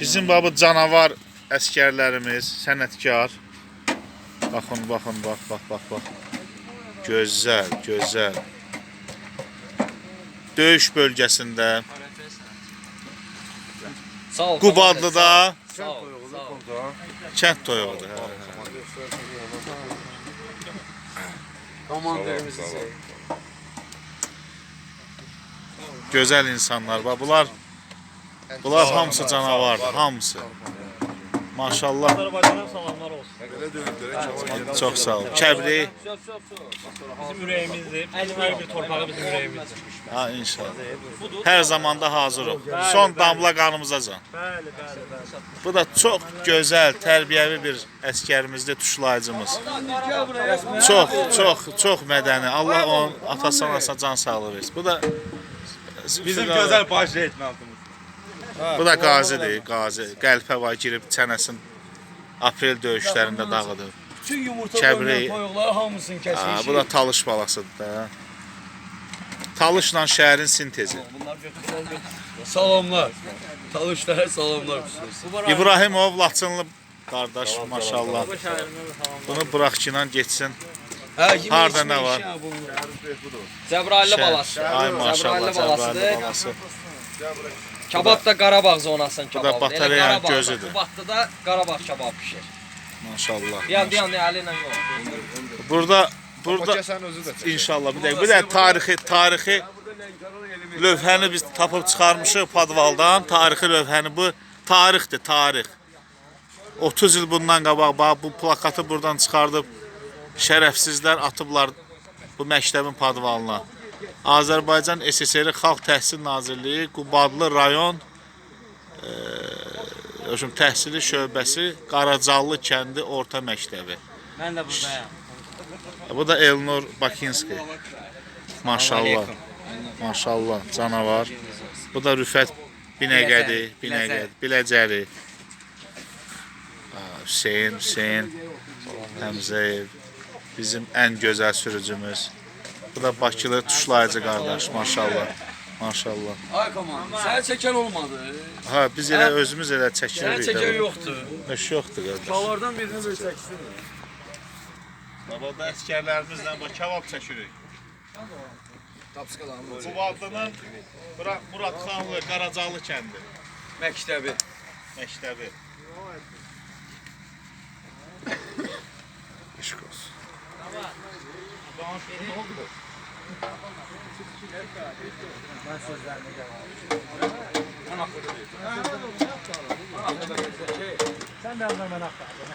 Bizim baba canavar əsgərlərimiz, sənətkar. Baxın, baxın, bax, bax, bax, bax. Gözəl, gözəl. Döyüş bölgəsində, Sağ ol. Qubadlıda kənd toyuğudur. Sev. Gözəl insanlar. Bax bunlar bunlar hamısı canavardır, hamısı. Maşallah. Azərbaycana salamlar olsun. Belə Çox sağ ol. Kəbri. Bizim ürəyimizdir. Bizim hər bir torpağı bizim ürəyimizdir. Ha inşallah. Hər zaman da hazırıq. Son damla qanımızacan. Bəli, bəli, bəli. Bu da çox gözəl, tərbiyəvi bir əskərimizdir, tuşlayıcımız. Çox, çox, çox mədəni. Allah onun atasına can sağlığı versin. Bu da Bizim gözəl baş Bu da qazidir, qazi. Qəlpə var girib çənəsin aprel döyüşlərində dağıdır. Bütün yumurta Kəbri. toyuqları hamısını Ha, kəsmiş. bu da talış balasıdır da. Talışla şəhərin sintezi. Salamlar. Talışlara salamlar. İbrahimov Laçınlı qardaş maşallah. Də salamlar. Bunu burax ki ilə getsin. Hə, Harda nə var? Cəbrayıllı balası. Ay maşallah, Cəbrayıllı balası. Kabab da Qarabağ zonasının kebabı. batareyanın gözüdür. Qubadlıda Qarabağ kebab pişir. Maşallah. Yan yan əli ilə yox. Burada burada. İnşallah bir dəqiqə. Bir də tarixi tarixi lövhəni biz tapıb çıxarmışıq Padvaldan. Tarixi lövhəni bu tarixdir, tarix. 30 il bundan qabaq bax bu plakatı buradan çıxardıb şərəfsizlər atıblar bu məktəbin padvalına. Azərbaycan SSR Xalq Təhsil Nazirliyi Qubadlı rayon eee Özüm təhsili şöbəsi Qaracallı kəndi orta məktəbi. Mən də buradayam. Bu da Elnur Bakinski. Maşallah. Maşallah canavar. Bu da Rüfət Binəqədi, Binəqədi, Biləcəri. Ha, Hüseyn, Hüseyn Həmzəyev. Bizim ən gözəl sürücümüz. Bu da Bakılı tuşlayıcı qardaş, maşallah. Maşallah. Ay komand. Səni çəkən olmadı. Ha, biz elə özümüz elə Səni çəkirik. çəkən də. yoxdur. Heç yoxdur qardaş. Uşaqlardan birini böyle çəksin. Baba da əskərlərimizlə bax kebab çəkirik. Bu bura Muradxanlı, Qaracalı kəndi Məktəbi. məktəbi. İşq olsun. Sən də ondan mən axtardım.